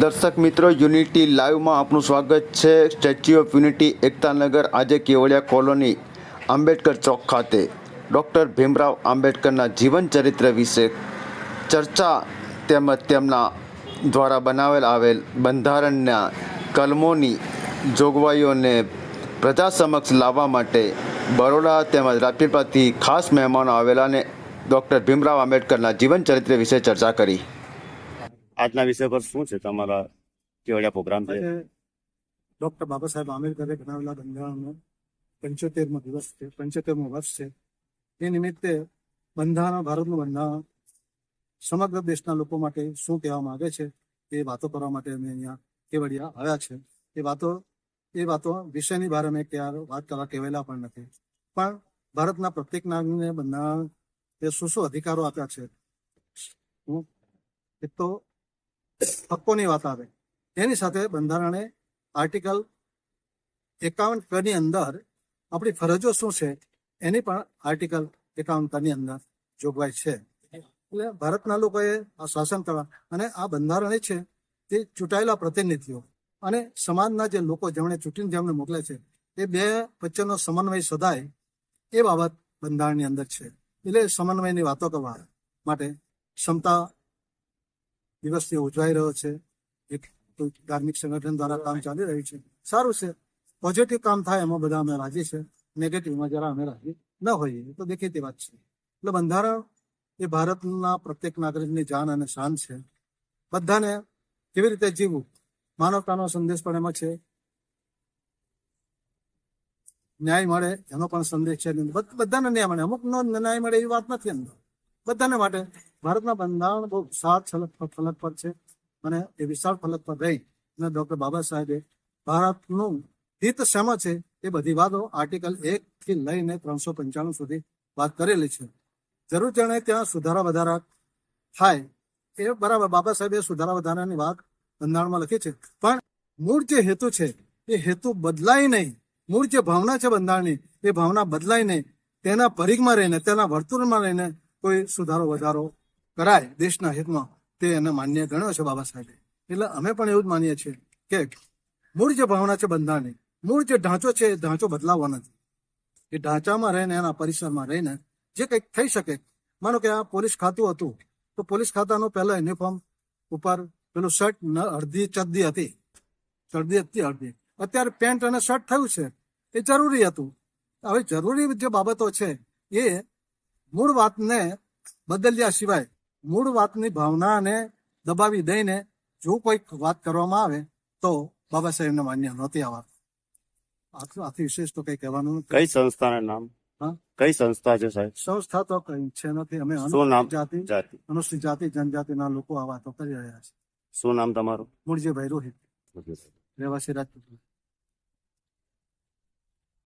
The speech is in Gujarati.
દર્શક મિત્રો, યુનિટી લાઈવમાં આપનું સ્વાગત છે. સ્ટેચ્યુ ઓફ યુનિટી એકતાનગર આજે કેવડિયા કોલોની આંબેડકર ચોક ખાતે. ડૉક્ટર ભીમરાવ આંબેડકરના જીવન ચરિત્ર વિશે ચર્ચા તેમજ તેમના દ્વારા બનાવેલ આવેલ બંધારણના કલમોની જોગવાઈઓને પ્રજા સમક્ષ લાવવા માટે બરોડા તેમજ રાજપીપળાથી ખાસ મહેમાનો આવેલા અને ડૉક્ટર ભીમરાવ આંબેડકરના જીવન ચરિત્ર વિશે ચર્ચા કરી. આજના વિષય પર શું છે તમારા કેવડિયા પ્રોગ્રામ છે? ડોક્ટર બાબા સાહેબ આંબેડકરે બનાવેલા બંધારણનો પંચોતેરમો દિવસ છે, પંચોતેરમો વર્ષ છે. એ નિમિત્તે બંધારણ, ભારતનું બંધારણ સમગ્ર દેશના લોકો માટે શું કહેવા માંગે છે એ વાતો કરવા માટે અમે અહીંયા કેવડિયા આવ્યા છે. એ વાતો એ વાતો વિષયની બારે અમે ક્યારે વાત કરવા કહેવાયેલા પણ નથી. પણ ભારતના પ્રત્યેક નાગરિકને બંધારણ એ શું શું અધિકારો આપ્યા છે? એક તો હક્કોની વાત આવે. એની સાથે બંધારણે આર્ટિકલ એકાવનની અંદર આપણી ફરજો શું છે? એની પણ આર્ટિકલ એકાવનની અંદર જોગવાઈ છે. એટલે ભારતના લોકોએ આ શાસન કરવા અને આ બંધારણ છે તે ચૂંટાયેલા પ્રતિનિધિઓ અને સમાજના જે લોકો જેમણે ચૂંટીને જેમણે મોકલે છે, એ બે વચ્ચેનો સમન્વય સદાય એ બાબત બંધારણની અંદર છે. એટલે સમન્વયની વાતો કરવા માટે ક્ષમતા દિવસથી ઉજવાઈ રહ્યો છે. એક ધાર્મિક સંગઠન દ્વારા કામ ચાલી રહ્યું છે. સારું છે. પોઝિટિવ કામ થાય એમાં બધા અમે રાજી છે. નેગેટિવમાં જરા અમે રાજી ન હોઈએ. તો દેખીતી વાત છે. એટલે બંધારણ એ ભારતના પ્રત્યેક નાગરિકની જાન અને શાન છે. બધાને કેવી રીતે જીવવું? માનવતાનો સંદેશ પણ એમાં છે. ન્યાય મળે એનો પણ સંદેશ છે. બધ- બધાને ન્યાય મળે. અમુક નો ન્યાય મળે એવી વાત નથી અંદર. બધાને માટે ભારતના બંધારણ બહુ વિશાળ ફલક ફલક પર છે અને એ વિશાળ ફલક પર રહી અને ડોક્ટર બાબા સાહેબે ભારતનું હિત શેમાં છે એ બધી વાતો આર્ટિકલ એક થી લઈને ત્રણસો પંચાણું સુધી વાત કરેલી છે. જરૂર જણે ત્યાં સુધારા વધારા થાય એ બરાબર બાબા સાહેબે સુધારા વધારાની વાત બંધારણમાં લખી છે. પણ મૂળ જે હેતુ છે એ હેતુ બદલાય નહીં. મૂળ જે ભાવના છે બંધારણની એ ભાવના બદલાય નહીં. તેના પરિઘમાં રહીને, તેના વર્તુળમાં રહીને કોઈ સુધારો, વધારો કરાય દેશના હિતમાં તે એને માન્ય ગણ્યો છે બાબા સાહેબે. એટલે અમે પણ એવું જ માનીએ છીએ કે મૂળ જે ભાવના છે બંધારણની, મૂળ જે ઢાંચો છે એ ઢાંચો બદલાવો નથી. એ ઢાંચામાં રહીને, એના પરિસરમાં રહીને જે કંઈક થઈ શકે, માનો કે આ પોલીસ ખાતું હતું, તો પોલીસ ખાતાનો પહેલા યુનિફોર્મ ઉપર પેલું શર્ટ અડધી ચડદી હતી. ચડદી હતી, અડધી. અત્યારે પેન્ટ અને શર્ટ થયું છે. એ જરૂરી હતું. હવે જરૂરી જે બાબતો છે એ મૂળ વાતને બદલ્યા સિવાય મૂળ વાતની ભાવનાને દબાવી દઈને જો કોઈક વાત કરવામાં આવે તો બાબા સાહેબને માન્ય નહોતી આ વાત. આથી વિશેષ તો કઈ કહેવાનું કઈ સંસ્થાના નામ? હા? કઈ સંસ્થા છે સાહેબ? સંસ્થા તો કઈ છે નથી. અમે જાતિ. અનુસૂચિત જાતિ જનજાતિના લોકો આ વાતો કરી રહ્યા છે. શું નામ તમારું? મૂળજીભાઈ રોહિત. રહેવાસી રાજપૂત.